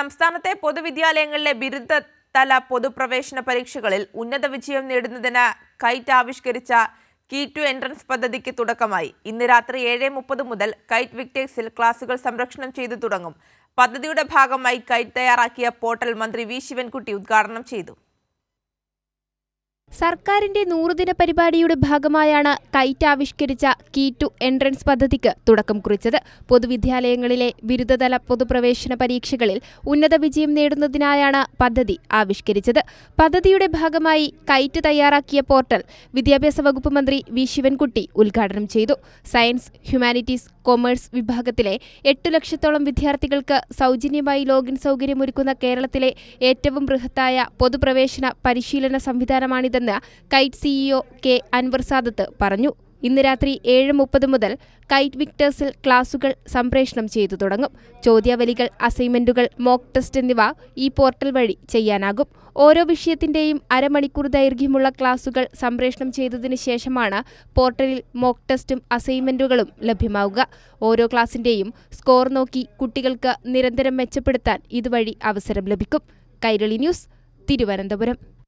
സംസ്ഥാനത്തെ പൊതുവിദ്യാലയങ്ങളിലെ ബിരുദ തല പൊതുപ്രവേശന പരീക്ഷകളിൽ ഉന്നത വിജയം നേടുന്നതിന് കൈറ്റ് ആവിഷ്കരിച്ച കീ ടു എൻട്രൻസ് പദ്ധതിക്ക് തുടക്കമായി. ഇന്ന് രാത്രി ഏഴ് മുപ്പത് മുതൽ കൈറ്റ് വിക്ടേഴ്സിൽ ക്ലാസുകൾ സംരക്ഷണം ചെയ്തു തുടങ്ങും. പദ്ധതിയുടെ ഭാഗമായി കൈറ്റ് തയ്യാറാക്കിയ പോർട്ടൽ മന്ത്രി വി. ശിവൻകുട്ടി ഉദ്ഘാടനം ചെയ്തു. സർക്കാരിന്റെ നൂറുദിന പരിപാടിയുടെ ഭാഗമായാണ് കൈറ്റ് ആവിഷ്കരിച്ച കീ ടു എൻട്രൻസ് പദ്ധതിക്ക് തുടക്കം കുറിച്ചത്. പൊതുവിദ്യാലയങ്ങളിലെ ബിരുദതല പൊതുപ്രവേശന പരീക്ഷകളിൽ ഉന്നത വിജയം നേടുന്നതിനായാണ് പദ്ധതി ആവിഷ്കരിച്ചത്. പദ്ധതിയുടെ ഭാഗമായി കൈറ്റ് തയ്യാറാക്കിയ പോർട്ടൽ വിദ്യാഭ്യാസ വകുപ്പ് മന്ത്രി വി. ശിവൻകുട്ടി ഉദ്ഘാടനം ചെയ്തു. സയൻസ് ഹ്യൂമാനിറ്റീസ് കൊമേഴ്സ് വിഭാഗത്തിലെ എട്ടു ലക്ഷത്തോളം വിദ്യാർത്ഥികൾക്ക് സൗജന്യമായി ലോഗിൻ സൗകര്യമൊരുക്കുന്ന കേരളത്തിലെ ഏറ്റവും ബൃഹത്തായ പൊതുപ്രവേശന പരിശീലന സംവിധാനമാണിതെന്ന് KITE CEO K Anwar Sadath പറഞ്ഞു. ഇന്ന് രാത്രി ഏഴ് മുപ്പത് മുതൽ കൈറ്റ് വിക്ടേഴ്സിൽ ക്ലാസുകൾ സംപ്രേഷണം ചെയ്തു തുടങ്ങും. ചോദ്യാവലികൾ അസൈൻമെന്റുകൾ മോക്ക് ടെസ്റ്റ് എന്നിവ ഈ പോർട്ടൽ വഴി ചെയ്യാനാകും. ഓരോ വിഷയത്തിന്റെയും അരമണിക്കൂർ ദൈർഘ്യമുള്ള ക്ലാസുകൾ സംപ്രേഷണം ചെയ്തതിനു ശേഷമാണ് പോർട്ടലിൽ മോക്ക് ടെസ്റ്റും അസൈൻമെന്റുകളും ലഭ്യമാവുക. ഓരോ ക്ലാസിന്റെയും സ്കോർ നോക്കി കുട്ടികൾക്ക് നിരന്തരം മെച്ചപ്പെടുത്താൻ ഇതുവഴി അവസരം ലഭിക്കും. കൈരളി ന്യൂസ് തിരുവനന്തപുരം.